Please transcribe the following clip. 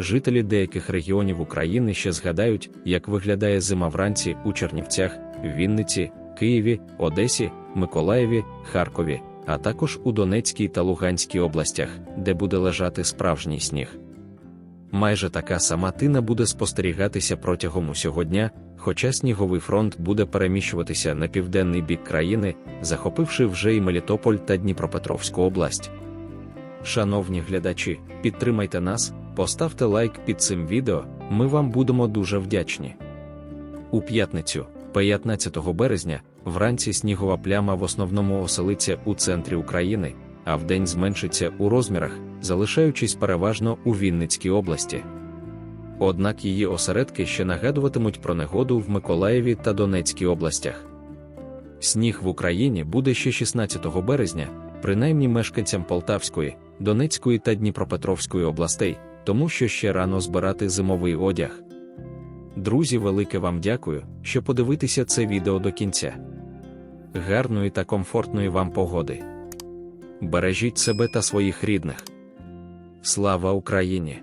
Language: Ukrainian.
жителі деяких регіонів України ще згадають, як виглядає зима вранці у Чернівцях, Вінниці, Києві, Одесі, Миколаєві, Харкові, а також у Донецькій та Луганській областях, де буде лежати справжній сніг. Майже така сама тина буде спостерігатися протягом усього дня, хоча сніговий фронт буде переміщуватися на південний бік країни, захопивши вже і Мелітополь та Дніпропетровську область. Шановні глядачі, підтримайте нас, поставте лайк під цим відео, ми вам будемо дуже вдячні. У п'ятницю, 15 березня, вранці снігова пляма в основному оселиться у центрі України, а вдень зменшиться у розмірах, залишаючись переважно у Вінницькій області. Однак її осередки ще нагадуватимуть про негоду в Миколаєві та Донецькій областях. Сніг в Україні буде ще 16 березня, принаймні мешканцям Полтавської, Донецької та Дніпропетровської областей, тому що ще рано збирати зимовий одяг. Друзі, велике вам дякую, що подивитеся це відео до кінця. Гарної та комфортної вам погоди. Бережіть себе та своїх рідних. Слава Україні!